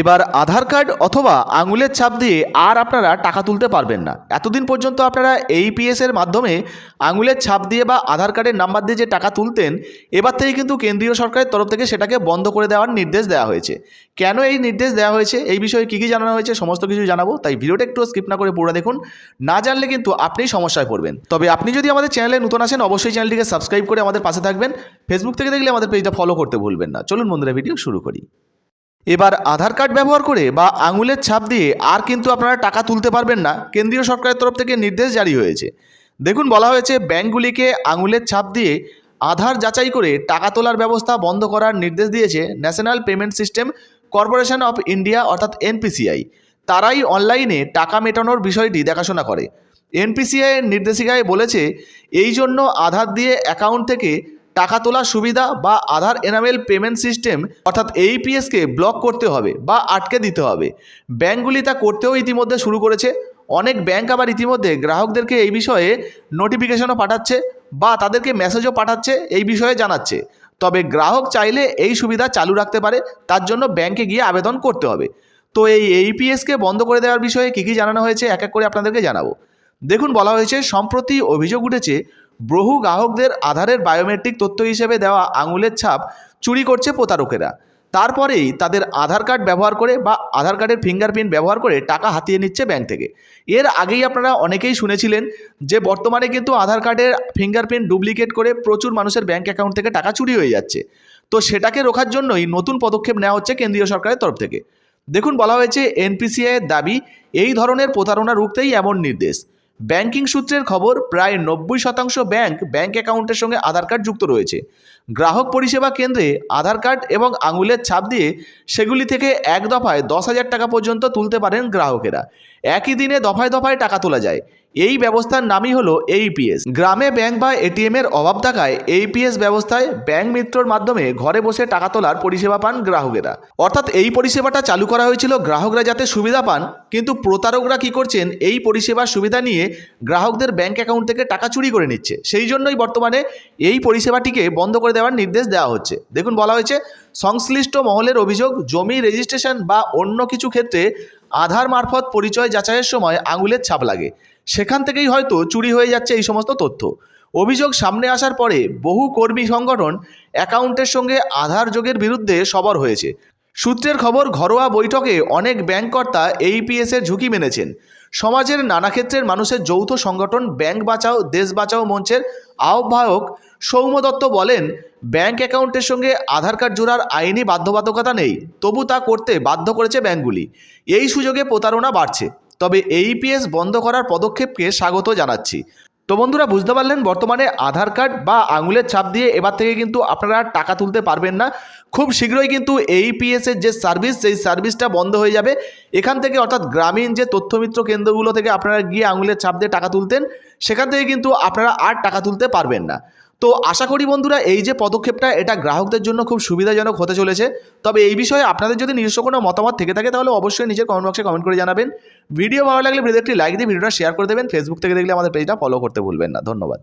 এবার আধার কার্ড অথবা আঙুলের ছাপ দিয়ে আর আপনারা টাকা তুলতে পারবেন না। এতদিন পর্যন্ত আপনারা এই এর মাধ্যমে আঙুলের ছাপ দিয়ে বা আধার কার্ডের নাম্বার দিয়ে যে টাকা তুলতেন, এবার থেকে কিন্তু কেন্দ্রীয় সরকারের তরফ থেকে সেটাকে বন্ধ করে দেওয়ার নির্দেশ দেওয়া হয়েছে। কেন এই নির্দেশ দেওয়া হয়েছে? এই বিষয়ে কী কী জানানো হয়েছে? সমস্ত কিছু জানাব। তাই ভিডিওটা একটু স্কিপ না করে পুরো দেখুন। না জানলে কিন্তু আপনিই সমস্যায় পড়বেন। তবে আপনি যদি আমাদের চ্যানেলে নতুন আসেন, অবশ্যই চ্যানেলটিকে সাবস্ক্রাইব করে আমাদের পাশে থাকবেন। ফেসবুক থেকে দেখলে আমাদের পেজটা ফলো করতে ভুলবেন না। চলুন বন্ধুরা ভিডিও শুরু করি। এবার আধার কার্ড ব্যবহার করে বা আঙুলের ছাপ দিয়ে আর কিন্তু আপনারা টাকা তুলতে পারবেন না। কেন্দ্রীয় সরকারের তরফ থেকে নির্দেশ জারি হয়েছে। দেখুন, বলা হয়েছে ব্যাঙ্কগুলিকে আঙুলের ছাপ দিয়ে আধার যাচাই করে টাকা তোলার ব্যবস্থা বন্ধ করার নির্দেশ দিয়েছে national payment system corporation of India, অর্থাৎ এনপিসিআই। তারাই অনলাইনে টাকা মেটানোর বিষয়টি দেখাশোনা করে। এনপিসিআইয়ের নির্দেশিকায় বলেছে এই জন্য আধার দিয়ে অ্যাকাউন্ট থেকে টাকা তোলার সুবিধা বা আধার এনামেল পেমেন্ট সিস্টেম, অর্থাৎ এইপিএসকে ব্লক করতে হবে বা আটকে দিতে হবে। ব্যাঙ্কগুলি তা করতেও ইতিমধ্যে শুরু করেছে। অনেক ব্যাংক আবার ইতিমধ্যে গ্রাহকদেরকে এই বিষয়ে নোটিফিকেশনও পাঠাচ্ছে বা তাদেরকে মেসেজও পাঠাচ্ছে, এই বিষয়ে জানাচ্ছে। তবে গ্রাহক চাইলে এই সুবিধা চালু রাখতে পারে, তার জন্য ব্যাংকে গিয়ে আবেদন করতে হবে। তো এই এইপিএসকে বন্ধ করে দেওয়ার বিষয়ে কী কী জানানো হয়েছে, এক এক করে আপনাদেরকে জানাব। দেখুন, বলা হয়েছে, সম্প্রতি অভিযোগ উঠেছে বহু গ্রাহকদের আধারের বায়োমেট্রিক তথ্য হিসেবে দেওয়া আঙুলের ছাপ চুরি করছে প্রতারকেরা। তারপরেই তাদের আধার কার্ড ব্যবহার করে বা আধার কার্ডের ফিঙ্গারপ্রিন্ট ব্যবহার করে টাকা হাতিয়ে নিচ্ছে ব্যাংক থেকে। এর আগেই আপনারা অনেকেই শুনেছিলেন যে বর্তমানে কিন্তু আধার কার্ডের ফিঙ্গারপ্রিন্ট ডুপ্লিকেট করে প্রচুর মানুষের ব্যাংক অ্যাকাউন্ট থেকে টাকা চুরি হয়ে যাচ্ছে। তো সেটাকে রোখার জন্যই নতুন পদক্ষেপ নেওয়া হচ্ছে কেন্দ্রীয় সরকারের তরফ থেকে। দেখুন বলা হয়েছে এনপিসিআই এর দাবি, এই ধরনের প্রতারণা রুখতেই এমন নির্দেশ। ব্যাংকিং সূত্রের খবর, প্রায় নব্বই শতাংশ ব্যাংক ব্যাংক অ্যাকাউন্টের সঙ্গে আধার কার্ড যুক্ত রয়েছে। গ্রাহক পরিষেবা কেন্দ্রে আধার কার্ড এবং আঙুলের ছাপ দিয়ে সেগুলি থেকে এক দফায় দশ হাজার টাকা পর্যন্ত তুলতে পারেন গ্রাহকেরা। একই দিনে দফায় দফায় টাকা তোলা যায়। এই ব্যবস্থার নামই হলো এইপিএস গ্রামে ব্যাংক বা এটিএম এর অভাব থাকায় এইপিএস ব্যবস্থায় ব্যাংক মিত্রর মাধ্যমে ঘরে বসে টাকা তোলার পরিষেবা পান গ্রাহকেরা। অর্থাৎ এই পরিষেবাটা চালু করা হয়েছিল গ্রাহকরা যাতে সুবিধা পান, কিন্তু প্রতারকরা কি করছেন, এই পরিষেবার সুবিধা নিয়ে গ্রাহকদের ব্যাংক অ্যাকাউন্ট থেকে টাকা চুরি করে নিচ্ছে। সেই জন্যই বর্তমানে এই পরিষেবাটিকে বন্ধ করে দেওয়ার নির্দেশ দেওয়া হচ্ছে। দেখুন বলা হয়েছে, সংশ্লিষ্ট মহলের অভিযোগ, জমি রেজিস্ট্রেশন বা অন্য কিছু ক্ষেত্রে আধার মারফত পরিচয় যাচাইয়ের সময় আঙুলের ছাপ লাগে। সেখান থেকেই হয়তো চুরি হয়ে যাচ্ছে এই সমস্ত তথ্য। অভিযোগ সামনে আসার পরে বহু কর্মী সংগঠন অ্যাকাউন্টের সঙ্গে আধার যোগের বিরুদ্ধে সবর হয়েছে। সূত্রের খবর, ঘরোয়া বৈঠকে অনেক ব্যাংককর্তা এইপিএসের ঝুঁকি মেনেছেন। সমাজের নানা ক্ষেত্রের মানুষের যৌথ সংগঠন ব্যাংক বাঁচাও, দেশ বাঁচাও মঞ্চের আহ্বায়ক সৌম্য দত্ত বলেন, ব্যাংক অ্যাকাউন্টের সঙ্গে আধার কার্ড জোড়ার আইনি বাধ্যবাধকতা নেই, তবু তা করতে বাধ্য করেছে ব্যাংকগুলি। এই সুযোগে প্রতারণা বাড়ছে। তবে এইপিএস বন্ধ করার পদক্ষেপকে স্বাগত জানাচ্ছি। তো বন্ধুরা বুঝতে পারলেন, বর্তমানে আধার কার্ড বা আঙুলের ছাপ দিয়ে এবার থেকে কিন্তু আপনারা টাকা তুলতে পারবেন না। খুব শীঘ্রই কিন্তু এই পি এসের যে সার্ভিস, সেই সার্ভিসটা বন্ধ হয়ে যাবে। এখান থেকে অর্থাৎ গ্রামীণ যে তথ্যমিত্র কেন্দ্রগুলো থেকে আপনারা গিয়ে আঙুলের ছাপ দিয়ে টাকা তুলতেন, সেখান থেকে কিন্তু আপনারা আর টাকা তুলতে পারবেন না। তো আশা করি বন্ধুরা, এই যে পদক্ষেপটা, এটা গ্রাহকদের জন্য খুব সুবিধাজনক হতে চলেছে। তবে এই বিষয়ে আপনাদের যদি নিজস্ব কোনো মতামত থেকে থাকে, তাহলে অবশ্যই নিজের কমেন্ট বক্সে কমেন্ট করে জানাবেন। ভিডিও ভালো লাগলে ভিডিও একটি লাইক দিয়ে ভিডিওটা শেয়ার করে দেবেন। ফেসবুক থেকে দেখলে আমাদের পেজটা ফলো করতে ভুলবেন না। ধন্যবাদ।